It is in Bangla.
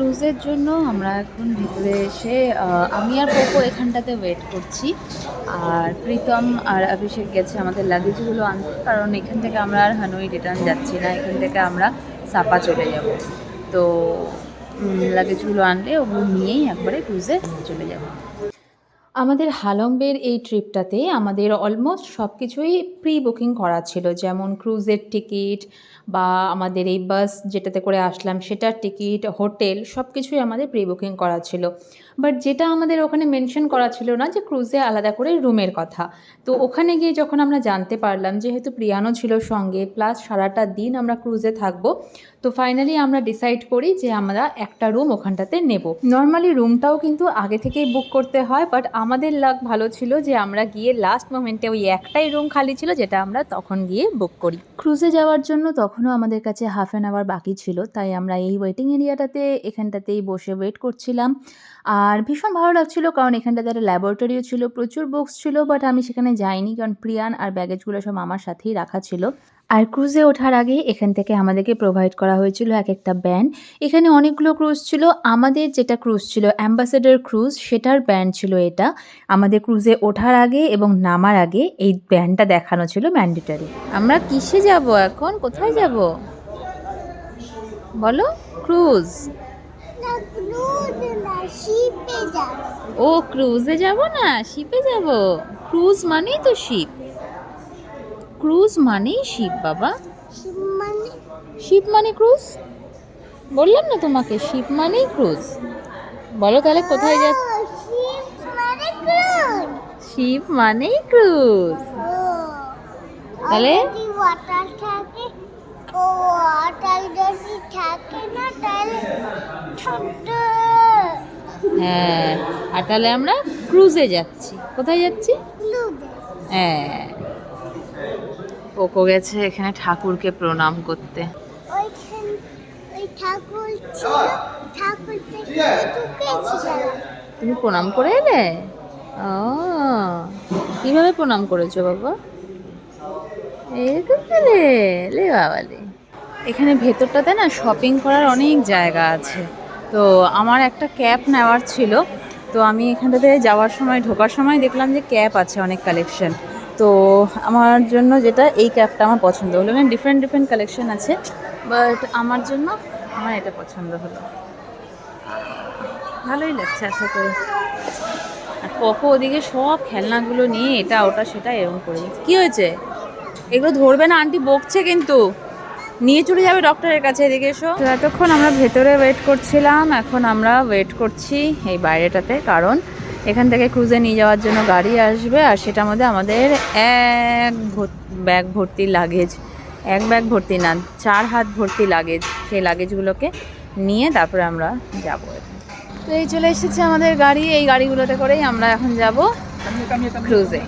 ক্রুজের জন্য আমরা এখন ভিতরে এসে আমি আর পোকো এখানটাতে ওয়েট করছি। আর প্রীতম আর অভিষেক গেছে আমাদের লাগেজগুলো আনতে, কারণ এখান থেকে আমরা আর হানুই রিটার্ন যাচ্ছি না, এখান থেকে আমরা সাপা চলে যাব। তো লাগেজগুলো আনলে ওগুলো নিয়েই একবারে ক্রুজে চলে যাব। আমাদের হালম্বের এই ট্রিপটাতে আমাদের অলমোস্ট সব কিছুই প্রি বুকিং করা ছিল, যেমন ক্রুজের টিকিট বা আমাদের এই বাস যেটাতে করে আসলাম সেটার টিকিট হোটেল সব কিছুই আমাদের প্রি বুকিং করা ছিল। বাট যেটা আমাদের ওখানে মেনশন করা ছিল না যে ক্রুজে আলাদা করে রুমের কথা। তো ওখানে গিয়ে যখন আমরা জানতে পারলাম, যেহেতু প্রিয়ানো ছিল সঙ্গে প্লাস সারাটা দিন আমরা ক্রুজে থাকব, তো ফাইনালি আমরা ডিসাইড করি যে আমরা একটা রুম ওখানটাতে নেব। নর্মালি রুমটাও কিন্তু আগে থেকেই বুক করতে হয় বাট আমাদের লাক ভালো ছিল যে আমরা গিয়ে লাস্ট মোমেন্টে ওই একটাই রুম খালি ছিল যেটা আমরা তখন গিয়ে বুক করি। ক্রুজে যাওয়ার জন্য তখনও আমাদের কাছে হাফ অ্যান আওয়ার বাকি ছিল, তাই আমরা এই ওয়েটিং এরিয়াটাতে এখানটাতেই বসে ওয়েট করছিলাম। আর ভীষণ ভালো লাগছিল, কারণ এখানটাতে একটা ল্যাবরেটরিও ছিল, প্রচুর বুকস ছিল বাট আমি সেখানে যাইনি, কারণ প্রিয়ান আর ব্যাগেজগুলো সব আমার সাথেই রাখা ছিল। আর ক্রুজে ওঠার আগে এখান থেকে আমাদেরকে প্রোভাইড করা হয়েছিল এক একটা ব্যান্ড এখানে অনেকগুলো ক্রুজ ছিল। আমাদের যেটা ক্রুজ ছিল অ্যাম্বাসেডার ক্রুজ সেটার ব্যান্ড ছিল এটা। আমাদের ক্রুজে ওঠার আগে এবং নামার আগে এই ব্যান্ডটা দেখানো ছিল ম্যান্ডেটারি আমরা কিসে যাব এখন? কোথায় যাব? বলো ক্রুজ ও ক্রুজে যাব না? শিপে যাব? ক্রুজ মানেই তো শিপ ক্রুজ মানেই শিব বাবা। মানে? শিপ মানে ক্রুজ? বললাম না তোমাকে শিপ মানেই ক্রুজ। বলো তাহলে কোথায় যা শিব মানে ক্রুজ। মানেই ক্রুজ। তাহলে? হ্যাঁ আর তাহলে আমরা ক্রুজে যাচ্ছি। কোথায় যাচ্ছি? হ্যাঁ। পোকো গেছে এখানে ঠাকুরকে প্রণাম করতে। ঠাকুর ছিল। ঠাকুর তুমি প্রণাম করে এলে? ও কীভাবে প্রণাম করেছ লে বাবা এখানে ভেতরটাতে না শপিং করার অনেক জায়গা আছে। তো আমার একটা ক্যাপ নেওয়ার ছিল। তো আমি এখানটাতে যাওয়ার সময় ঢোকার সময় দেখলাম যে ক্যাপ আছে অনেক কালেকশন তো আমার জন্য যেটা এই ক্যাপটা আমার পছন্দ হলো। মানে ডিফারেন্ট ডিফারেন্ট কালেকশন আছে বাট আমার জন্য আমার এটা পছন্দ হলো। ভালোই লাগছে আশা করি। আর পকো ওদিকে সব খেলনাগুলো নিয়ে এটা, ওটা, সেটা এরকম করে। কি হয়েছে? এগুলো ধরবে না, আন্টি বকছে কিন্তু। নিয়ে চলে যাবে ডক্টরের কাছে, এদিকে এসো। এতক্ষণ আমরা ভেতরে ওয়েট করছিলাম, এখন আমরা ওয়েট করছি এই বাইরেটাতে, কারণ এখান থেকে ক্রুজে নিয়ে যাওয়ার জন্য গাড়ি আসবে আর সেটার মধ্যে আমাদের এক ব্যাগ ভর্তি লাগেজ এক ব্যাগ ভর্তি না, চার হাত ভর্তি লাগেজ সেই লাগেজগুলোকে নিয়ে তারপরে আমরা যাব তো এই চলে এসেছে আমাদের গাড়ি, এই গাড়িগুলোতে করেই আমরা এখন যাব ক্রুজে